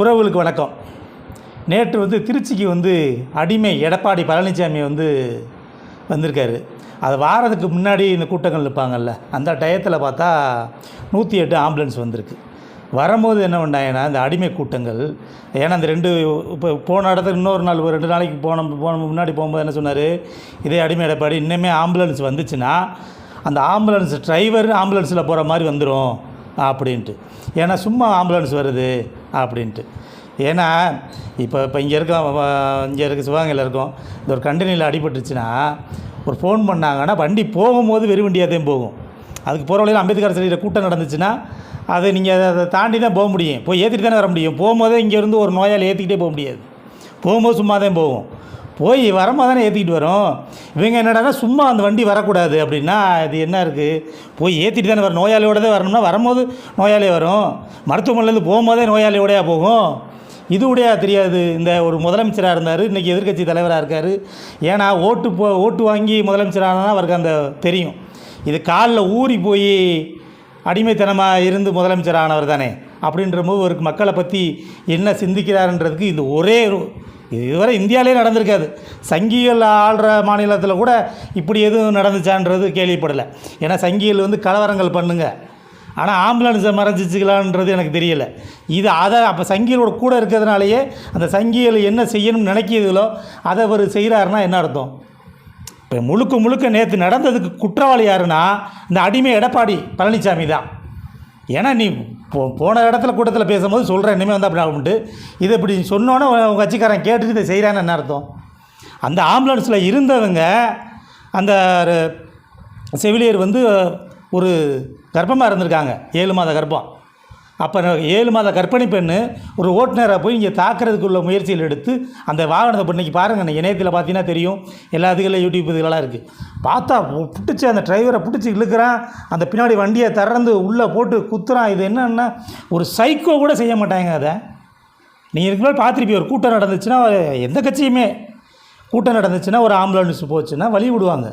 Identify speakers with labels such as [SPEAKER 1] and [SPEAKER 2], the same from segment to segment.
[SPEAKER 1] உறவுகளுக்கு வணக்கம். நேற்று வந்து திருச்சிக்கு வந்து அடிமை எடப்பாடி பழனிசாமி வந்து வந்திருக்காரு. அது வாரத்துக்கு முன்னாடி இந்த கூட்டங்கள் நிற்பாங்கல்ல அந்த டயத்தில் பார்த்தா நூற்றி எட்டு ஆம்புலன்ஸ் வந்திருக்கு. வரும்போது என்ன பண்ணாங்கன்னா இந்த அடிமை கூட்டங்கள் ஏன்னா அந்த ரெண்டு இப்போ போன இடத்துக்கு இன்னொரு நாள் ரெண்டு நாளைக்கு போன போன முன்னாடி போகும்போது என்ன சொன்னார் இதே அடிமை எடப்பாடி இன்னுமே ஆம்புலன்ஸ் வந்துச்சுன்னா அந்த ஆம்புலன்ஸ் டிரைவர் ஆம்புலன்ஸில் போகிற மாதிரி வந்துடும் அப்படின்ட்டு. ஏன்னா சும்மா ஆம்புலன்ஸ் வருது அப்படின்ட்டு. ஏன்னா இப்போ இப்போ இங்கே இருக்க இங்கே இருக்க சிவகங்கையில் இருக்கோம். இந்த ஒரு கண்டினியில் அடிபட்டுருச்சுன்னா ஒரு ஃபோன் பண்ணாங்கன்னா வண்டி போகும்போது வெறும் வண்டியாக தான் போகும். அதுக்கு போகிற வழியில் அம்பேத்கர் சிலையில் கூட்டம் நடந்துச்சுன்னா அதை நீங்கள் அதை தாண்டி தான் போக முடியும். போய் ஏற்றிட்டு தானே வர முடியும். போகும்போதே இங்கேருந்து ஒரு நோயால் ஏற்றிக்கிட்டே போக முடியாது. போகும்போது சும்மா தான் போகும். போய் வரும்போது தானே ஏற்றிக்கிட்டு வரும். இவங்க என்னடா சும்மா அந்த வண்டி வரக்கூடாது அப்படின்னா இது என்ன இருக்குது போய் ஏற்றிட்டு தானே வரும் நோயாளியோட தான் வரணும்னா வரும்போது நோயாளி வரும். மருத்துவமனையிலேருந்து போகும்போதே நோயாளியோடையா போகும். இது உடையா தெரியாது. இந்த ஒரு முதலமைச்சராக இருந்தார். இன்றைக்கி எதிர்க்கட்சி தலைவராக இருக்கார். ஏன்னா ஓட்டு போ ஓட்டு வாங்கி முதலமைச்சரானா அவருக்கு அந்த தெரியும். இது காலில் ஊறி போய் அடிமைத்தனமாக இருந்து முதலமைச்சர் ஆனவர் தானே. அப்படின்ற போது ஒரு மக்களை பற்றி என்ன சிந்திக்கிறாருன்றதுக்கு இந்த ஒரே இதுவரை இந்தியாவிலே நடந்திருக்காது. சங்கிகள் ஆள்ற மாநிலத்தில் கூட இப்படி எதுவும் நடந்துச்சான்றது கேள்விப்படலை. ஏன்னா சங்கிகள் வந்து கலவரங்கள் பண்ணுங்க. ஆனால் ஆம்புலன்ஸை மறைஞ்சிச்சுக்கலான்றது எனக்கு தெரியலை. இது அதை அப்போ சங்கிகளோட கூட இருக்கிறதுனாலேயே அந்த சங்கிகள் என்ன செய்யணும்னு நினைக்கிறதுகளோ அதை அவர் செய்கிறாருன்னா என்ன அர்த்தம்? இப்போ முழுக்க முழுக்க நேற்று நடந்ததுக்கு குற்றவாளி யாருன்னா இந்த அடிமை எடப்பாடி பழனிசாமி தான். ஏன்னா நீ போ போன இடத்துல கூட்டத்தில் பேசும்போது சொல்கிறேன் இனிமேல் வந்து அப்படி ஆகும்ட்டு. இதை இப்படி சொன்னோன்னே உங்கள் கட்சிக்காரன் கேட்டுட்டு இதை செய்கிறான்னு என்ன அர்த்தம்? அந்த ஆம்புலன்ஸில் இருந்தவங்க அந்த செவிலியர் வந்து ஒரு கர்ப்பமாக இருந்திருக்காங்க. ஏழு மாத கர்ப்பம். அப்போ ஏழு மாத கர்ப்பிணி பெண்ணு ஒரு ஓட்டுநராக போய் இங்கே தாக்குறதுக்குள்ள முயற்சியில் எடுத்து அந்த வாகனத்தை பண்ணிக்கு பாருங்கள் நீங்கள் இணையத்தில் பார்த்தீங்கன்னா தெரியும். எல்லா இதுகளில் யூடியூப் இதுகளெல்லாம் இருக்குது பார்த்தா பிடிச்சி அந்த டிரைவரை பிடிச்சி இழுக்கிறான். அந்த பின்னாடி வண்டியை திறந்து உள்ளே போட்டு குத்துறான். இது என்னன்னா ஒரு சைக்கோ கூட செய்ய மாட்டாங்க அதை. நீங்கள் இதுக்கு முன்னாடி பார்த்துருப்பீங்க ஒரு கூட்டம் நடந்துச்சுன்னா எந்த கட்சியுமே கூட்டம் நடந்துச்சுன்னா ஒரு ஆம்புலன்ஸ் போச்சுன்னா வழி விடுவாங்க.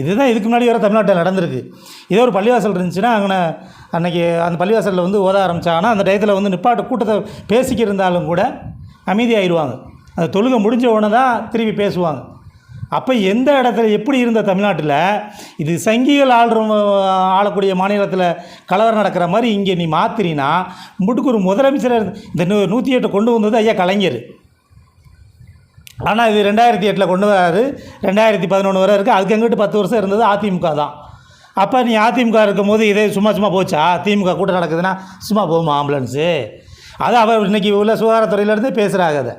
[SPEAKER 1] இதுதான் இதுக்கு முன்னாடி வர தமிழ்நாட்டில் நடந்திருக்கு. இதே ஒரு பள்ளிவாசல் இருந்துச்சுன்னா அங்கே அன்றைக்கி அந்த பள்ளிவாசலில் வந்து ஓத ஆரம்பித்தாங்கன்னா அந்த டயத்தில் வந்து நிப்பாட்டு கூட்டத்தை பேசிக்கிருந்தாலும் கூட அமைதியாகிடுவாங்க அந்த தொழுகை முடிஞ்ச உடனே தான் திருப்பி பேசுவாங்க. அப்போ எந்த இடத்துல எப்படி இருந்த தமிழ்நாட்டில் இது சங்கிகள் ஆள்ற ஆளக்கூடிய மாநிலத்தில் கலவரம் நடக்கிற மாதிரி இங்கே நீ மாத்திரினா முட்டுக்கு ஒரு முதலமைச்சர் இந்த நூற்றி எட்டு கொண்டு வந்தது ஐயா கலைஞர். ஆனால் இது ரெண்டாயிரத்தி எட்டில் கொண்டு வராரு. ரெண்டாயிரத்தி பதினொன்று வரை இருக்குது அதுக்கு எங்கிட்டு பத்து வருஷம் இருந்தது அதிமுக தான். அப்போ நீ அதிமுக இருக்கும்போது இதே சும்மா சும்மா போச்சா? திமுக கூட்டம் நடக்குதுன்னா சும்மா போகுமா ஆம்புலன்ஸு? அது அவர் இன்றைக்கி உள்ள சுகாதாரத்துறையிலேருந்து பேசுகிறாங்க அதை.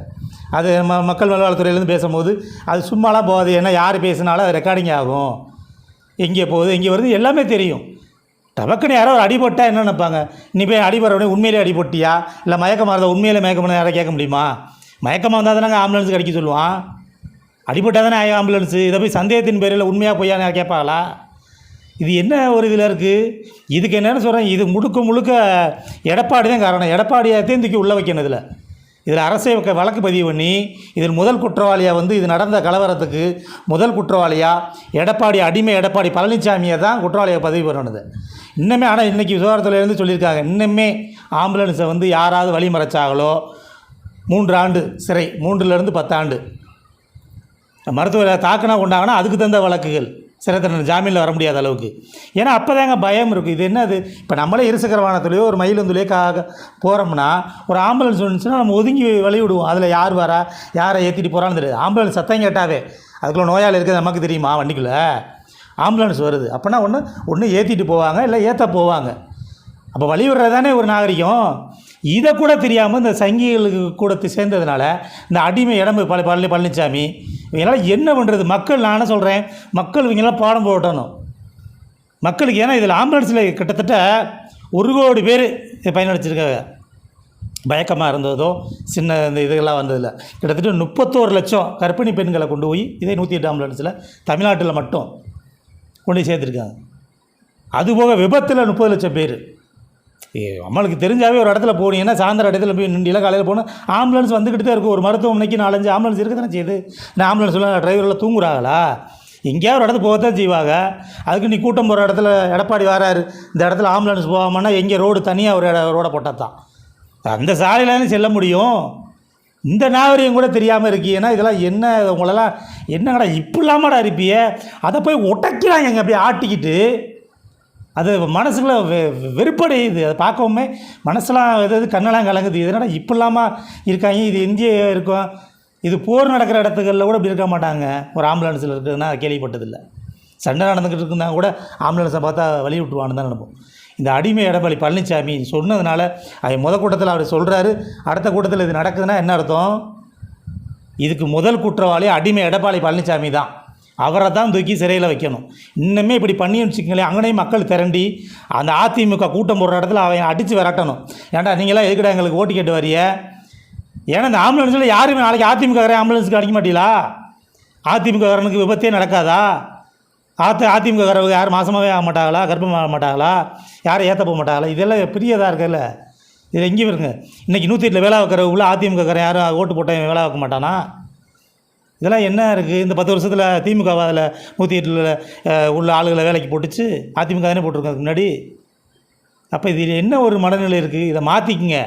[SPEAKER 1] அது ம மக்கள் நல்வாழ்வுத்துறையிலேருந்து பேசும்போது அது சும்மாலாம் போகாது. ஏன்னா யார் பேசினாலும் அது ரெக்கார்டிங் ஆகும். எங்கே போகுது எங்கே வருது எல்லாமே தெரியும். டபக்குன்னு யாரோ ஒரு அடிபட்டா என்ன நினைப்பாங்க? நீ போய் அடிபடுறவனே உண்மையிலே அடிபட்டியா? இல்லை மயக்கமாக இருந்தால் உண்மையிலே மயக்கமாக யாரை கேட்க முடியுமா? மயக்கமாக இருந்தால் தானே ஆம்புலன்ஸ் கிடைக்க சொல்லுவான் அடிபட்டால் தானே ஆம்புலன்ஸு இதை போய் சந்தேகத்தின் பேரில் உண்மையாக பொய்யா கேட்பாங்களா? இது என்ன ஒரு இதில் இருக்குது இதுக்கு என்னென்னு சொல்கிறேன் இது முழுக்க முழுக்க எடப்பாடி தான் காரணம். எடப்பாடியை தூக்கி உள்ளே வைக்கணும் இதில். இதில் அரசை வழக்கு பதிவு பண்ணி இதில் முதல் குற்றவாளியாக வந்து இது நடந்த கலவரத்துக்கு முதல் குற்றவாளியாக எடப்பாடி அடிமை எடப்பாடி பழனிசாமியை தான் குற்றவாளியை பதிவு பண்ணணுது. இன்னுமே ஆனால் இன்றைக்கி விவகாரத்துலேருந்து சொல்லியிருக்காங்க. இன்னுமே ஆம்புலன்ஸை வந்து யாராவது வழிமறைச்சாங்களோ மூன்று ஆண்டு சிறை மூன்றுலேருந்து பத்தாண்டு. மருத்துவரை தாக்குனா கொண்டாங்கன்னா அதுக்கு தகுந்த வழக்குகள். சிறை தண்டனை ஜாமீனில் வர முடியாத அளவுக்கு. ஏன்னா அப்போ தாங்க பயம் இருக்குது இது என்னது? இப்போ நம்மளே இருசக்கர வாகனத்துலையோ ஒரு மயிலுந்துலையோ கா போகிறோம்னா ஒரு ஆம்புலன்ஸ் வந்துச்சுன்னா நம்ம ஒதுங்கி வழி விடுவோம் அதில் யார் வரா? யாரை ஏற்றிட்டு போகிறான்னு தெரியாது. ஆம்புலன்ஸ் சத்தம் கேட்டாவே அதுக்குள்ள நோயாளி இருக்குது நமக்கு தெரியுமா வண்டிக்குள்ளே? ஆம்புலன்ஸ் வருது. அப்போனா ஒன்று ஒன்று ஏற்றிட்டு போவாங்க இல்லை ஏற்ற போவாங்க. அப்போ வழி விடுறது தானே ஒரு நாகரிகம்? இதை கூட தெரியாமல் இந்த சங்கிகளுக்கு கூட சேர்ந்ததுனால இந்த அடிமை இடம்பு பழ பழனி பழனிசாமி இவங்களாம் என்ன பண்ணுறது மக்கள் நான் சொல்கிறேன் மக்கள் இவங்கெல்லாம் பாடம் போட்டணும். மக்களுக்கு ஏன்னா இதில் ஆம்புலன்ஸில் கிட்டத்தட்ட ஒரு கோடி பேர் பயனடைச்சிருக்காங்க. பயக்கமாக இருந்ததோ சின்ன இந்த இதுகள்லாம் வந்ததில்ல. கிட்டத்தட்ட முப்பத்தோரு லட்சம் கர்ப்பிணி பெண்களை கொண்டு போய் இதே நூற்றி எட்டு ஆம்புலன்ஸில் தமிழ்நாட்டில் மட்டும் கொண்டு சேர்த்துருக்காங்க. அதுபோக விபத்தில் முப்பது லட்சம் பேர். நம்மளுக்கு தெரிஞ்சாவே ஒரு இடத்துல போனீங்கன்னா சாயந்தரம் இடத்துல போய் நிண்டியில் காலையில் போனால் ஆம்புலன்ஸ் வந்துக்கிட்டு தான் இருக்கும். ஒரு மருத்துவமனைக்கு நாலஞ்சு ஆம்புலன்ஸ் இருக்க தானே செய்யுது? இந்த ஆம்புலன்ஸ்லாம் டிரைவரெல்லாம் தூங்குறாங்களா? எங்கேயாவது ஒரு இடத்துக்கு போகத்தான் செய்வாங்க. அதுக்கு நீ கூட்டம் போகிற இடத்துல எடப்பாடி வராரு. இந்த இடத்துல ஆம்புலன்ஸ் போகாமன்னா எங்கே ரோடு தனியாக ஒரு இட ரோடை போட்டால் தான் அந்த சாலையில செல்ல முடியும்? இந்த நாகரிகம் கூட தெரியாமல் இருக்கீங்கன்னா இதெல்லாம் என்ன உங்களெல்லாம் என்னங்கடா இப்படில்லாமாடா இருப்பியே? அதை போய் உடைக்கிறாங்க அப்படியே ஆட்டிக்கிட்டு. அது மனசுக்குள்ள வெ வெறுப்படையுது. அதை பார்க்கவுமே மனசெலாம் எதாவது கண்ணெல்லாம் கலங்குது. இதனால் இப்படிலாமா இருக்காங்க? இது இந்திய இருக்கும். இது போர் நடக்கிற இடத்துகளில் கூட இப்படி இருக்க மாட்டாங்க. ஒரு ஆம்புலன்ஸில் இருக்குதுன்னா கேள்விப்பட்டதில்லை. சண்டை நடந்துக்கிட்டு இருந்தால் கூட ஆம்புலன்ஸை பார்த்தா வழி விட்டுருவான்னு தான் நினைப்போம். இந்த அடிமை எடப்பாடி பழனிசாமி சொன்னதுனால அது முத கூட்டத்தில் அவர் சொல்கிறாரு அடுத்த கூட்டத்தில் இது நடக்குதுன்னா என்ன அர்த்தம்? இதுக்கு முதல் குற்றவாளி அடிமை எடப்பாடி பழனிசாமி தான். அவரை தான் தூக்கி சிறையில் வைக்கணும். இன்னுமே இப்படி பண்ணி வச்சுக்கங்களேன் அங்கனையும் மக்கள் திரண்டி அந்த அதிமுக கூட்டம் போடுற இடத்துல அவன் அடித்து விரட்டணும். ஏன்டா நீங்களாம் எதுக்குடா எங்களுக்கு ஓட்டு கேட்டு வரிய? ஏன்னா இந்த ஆம்புலன்ஸில் யாருமே நாளைக்கு அதிமுக ஆம்புலன்ஸுக்கு அடிக்க மாட்டீங்களா? அதிமுககாரனுக்கு விபத்தே நடக்காதா? ஆத்த அதிமுககாரவங்க யாரும் மாதமாகவே ஆக மாட்டாங்களா? கர்ப்பமாக மாட்டாங்களா? யாரும் ஏற்ற போக மாட்டாங்களா? இதெல்லாம் பெரியதாக இருக்குல்ல? இது எங்கேயும் இருங்க. இன்றைக்கி நூற்றி எட்டில் வேலை வைக்கிறவங்கள அதிமுகக்காரன் யாரும் ஓட்டு போட்டால் வேலை வைக்க மாட்டானா? இதெல்லாம் என்ன இருக்குது இந்த பத்து வருஷத்தில் திமுக அதில் நூற்றி எட்டில் உள்ள ஆளுகளை வேலைக்கு போட்டுச்சு. அதிமுக தானே போட்டிருக்கோம் அதுக்கு முன்னாடி? அப்போ இதில் என்ன ஒரு மனநிலை இருக்குது இதை மாற்றிக்குங்க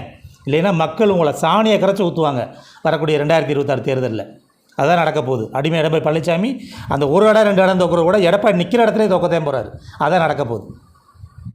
[SPEAKER 1] இல்லைன்னா மக்கள் உங்களை சாணியை கரைச்சி ஊற்றுவாங்க வரக்கூடிய ரெண்டாயிரத்தி இருபத்தாறு தேர்தலில். அதான் நடக்க போகுது. அடிமை எடப்பாடி பழனிசாமி அந்த ஒரு இடம் ரெண்டு இடம் தோக்குற கூட எடப்பாடி நிற்கிற இடத்துல தோக்கத்தான் போகிறாரு அதான் நடக்க போகுது.